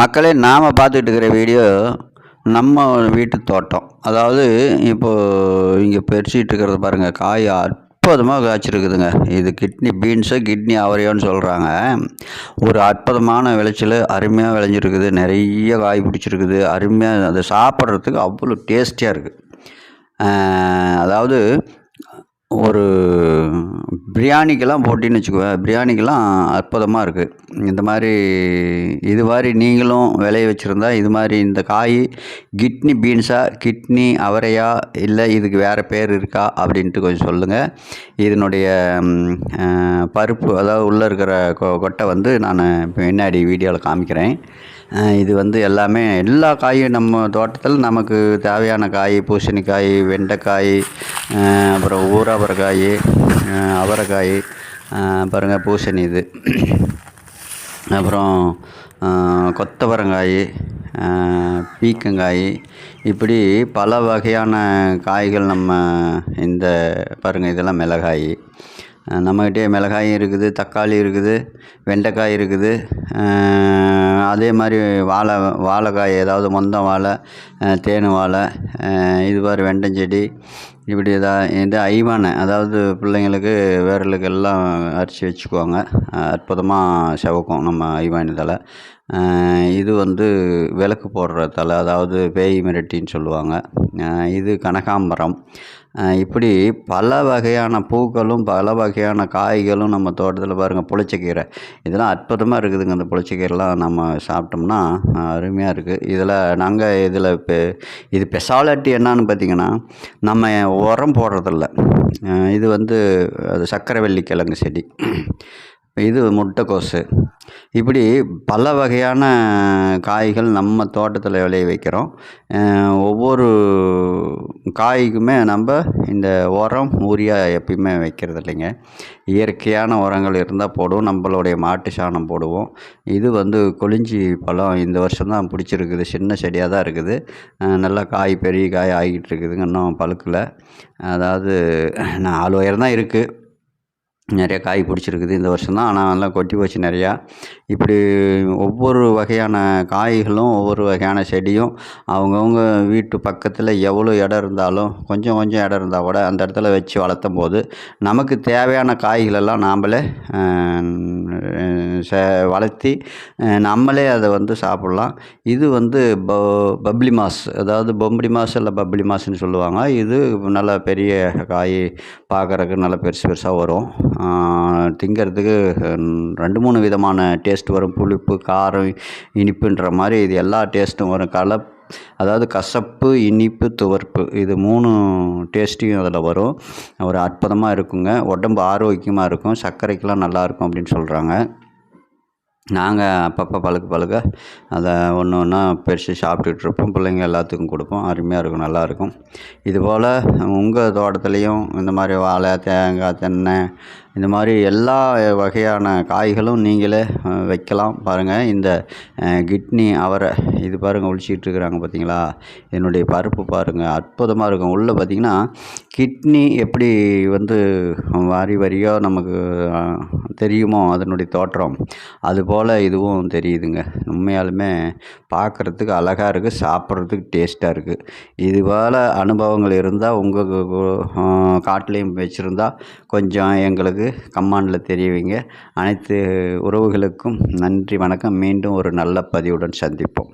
மக்களே நாம் பார்த்துட்டு இருக்கிற வீடியோ நம்ம வீட்டு தோட்டம். அதாவது இப்போது இங்கே பறிச்சிட்டு இருக்கிறது பாருங்கள் காய் அற்புதமாக காய்ச்சிருக்குதுங்க. இது கிட்னி பீன்ஸு கிட்னி அவரையோன்னு சொல்கிறாங்க ஒரு அற்புதமான விளைச்சல் அருமையாக விளைஞ்சிருக்குது. நிறைய காய் பிடிச்சிருக்குது. அருமையாக அதை சாப்பிட்றதுக்கு அவ்வளோ டேஸ்டியாக இருக்குது அதாவது ஒரு பிரியாணிக்கெல்லாம் போட்டின்னு வச்சுக்குவேன் பிரியாணிக்கெல்லாம் அற்புதமாக இருக்குது இந்த மாதிரி இது மாதிரி நீங்களும் விளைய வச்சுருந்தா இது மாதிரி இந்த காய் கிட்னி பீன்ஸா கிட்னி அவரையா இல்லை இதுக்கு வேறு பேர் இருக்கா அப்படின்ட்டு கொஞ்சம் சொல்லுங்கள் இதனுடைய பருப்பு அதாவது உள்ளே இருக்கிற கொ கொட்டை வந்து நான் பின்னாடி வீடியோவில் காமிக்கிறேன். இது வந்து எல்லாமே எல்லா காயும் நம்ம தோட்டத்தில் நமக்கு தேவையான காய் பூசணிக்காய் வெண்டைக்காய் அப்புறம் ஊறாவரக்காய் அவரைக்காய் பாருங்கள் பூசணி இது. அப்புறம் கொத்தவரங்காய் பீக்கங்காய். இப்படி பல வகையான காய்கள் நம்ம இந்த பாருங்கள் இதெல்லாம் மிளகாய். நம்மக்கிட்டே மிளகாயும் இருக்குது தக்காளி இருக்குது வெண்டைக்காய் இருக்குது. அதே மாதிரி வாழை வாழைக்காய் ஏதாவது மொந்தம் வாழை தேனு தேன் வாழை இது மாதிரி வெண்டஞ்செடி. இப்படி தான் இது ஐவானை அதாவது பிள்ளைங்களுக்கு விரலுக்கு எல்லாம் அரிசி வச்சுக்குவாங்க. அற்புதமாக செவக்கும் நம்ம ஐவானி தலை இது வந்து விளக்கு போடுற தலை அதாவது பேய் மிரட்டின்னு சொல்லுவாங்க. இது கனகாம்பரம். இப்படி பல வகையான பூக்களும் பல வகையான காய்களும் நம்ம தோட்டத்தில் பாருங்கள் புளிச்சக்கீரை. இதெல்லாம் அற்புதமாக இருக்குதுங்க இந்த புளிச்சக்கீரைலாம் நம்ம சாப்பிட்டோம்னா அருமையாக இருக்குது இதில் நாங்கள் இதில் இப்போ இது ஸ்பெஷாலிட்டி என்னான்னு பார்த்தீங்கன்னா நம்ம உரம் போடுறதில்ல. இது வந்து அது சக்கரவள்ளி கிழங்கு செடி. இது முட்டைக்கோசு. இப்படி பல வகையான காய்கள் நம்ம தோட்டத்தில் விளைய வைக்கிறோம். ஒவ்வொரு காய்க்குமே நம்ம இந்த உரம் யூரியா எப்பயுமே வைக்கிறது இல்லைங்க. இயற்கையான உரங்கள் இருந்தால் போடுவோம். நம்மளுடைய மாட்டு சாணம் போடுவோம். இது வந்து கொளிஞ்சி பழம் இந்த வருஷம் தான் பிடிச்சிருக்குது. சின்ன செடியாக தான் இருக்குது. நல்லா காய் பெரிய காய் ஆகிட்டு இருக்குதுங்க. இன்னும் பழுக்கல. அதாவது நாலு உயரம் தான் இருக்குது நிறைய காய் பிடிச்சிருக்குது இந்த வருஷம் தான். ஆனால் நல்லா கொட்டி போச்சு நிறையா. இப்படி ஒவ்வொரு வகையான காய்களும் ஒவ்வொரு வகையான செடியும் அவங்கவுங்க வீட்டு பக்கத்தில் எவ்வளோ இடம் இருந்தாலும் கொஞ்சம் கொஞ்சம் இடம் இருந்தால் கூட அந்த இடத்துல வச்சு வளர்த்தும் போது நமக்கு தேவையான காய்களெல்லாம் நாம்ளே ச வளர்த்தி நம்மளே அதை வந்து சாப்பிட்லாம். இது வந்து ப பப்ளி மாஸ் அதாவது பொம்படி மாஸ் இல்லை பப்ளி மாஸ்ன்னு சொல்லுவாங்க. இது நல்ல பெரிய காய் பார்க்குறக்கு நல்ல பெருசு பெருசாக வரும். திங்கிறதுக்கு ரெண்டு மூணு விதமான டேஸ்ட் வரும். புளிப்பு காரம் இனிப்புன்ற மாதிரி இது எல்லா டேஸ்ட்டும் வரும். கலப் அதாவது கசப்பு இனிப்பு துவர்ப்பு இது மூணு டேஸ்ட்டையும் அதில் வரும். ஒரு அற்புதமாக இருக்குங்க. உடம்பு ஆரோக்கியமாக இருக்கும். சர்க்கரைக்கெலாம் நல்லாயிருக்கும் அப்படின்னு சொல்கிறாங்க நாங்கள் அப்பப்போ பழுக்க பழுக்க அதை ஒன்று ஒன்றா பறித்து சாப்பிட்டுட்ருப்போம் பிள்ளைங்க எல்லாத்துக்கும் கொடுப்போம். அருமையாக இருக்கும் நல்லாயிருக்கும் இதுபோல் உங்கள் தோட்டத்துலேயும் இந்த மாதிரி வாழை தேங்காய் தென்னை இந்த மாதிரி எல்லா வகையான காய்களும் நீங்களே வைக்கலாம். பாருங்கள் இந்த கிட்னி அவரை இது பாருங்கள் ஒழிச்சிட்டு பார்த்தீங்களா என்னுடைய பருப்பு பாருங்கள் அற்புதமாக இருக்கும். உள்ளே பார்த்தீங்கன்னா கிட்னி எப்படி வந்து வரி வரியாக நமக்கு தெரியுமோ அதனுடைய தோற்றம். அதுபோல் இதுவும் தெரியுதுங்க. உண்மையாலுமே பார்க்குறதுக்கு அழகாக இருக்குது சாப்பிட்றதுக்கு டேஸ்ட்டாக இருக்குது இது போல் அனுபவங்கள் இருந்தால் உங்கள் காட்டிலையும் வச்சுருந்தா கொஞ்சம் எங்களுக்கு கமாண்டில் தெரியவீங்க. அனைத்து உறவுகளுக்கும் நன்றி வணக்கம். மீண்டும் ஒரு நல்ல பதிவுடன் சந்திப்போம்.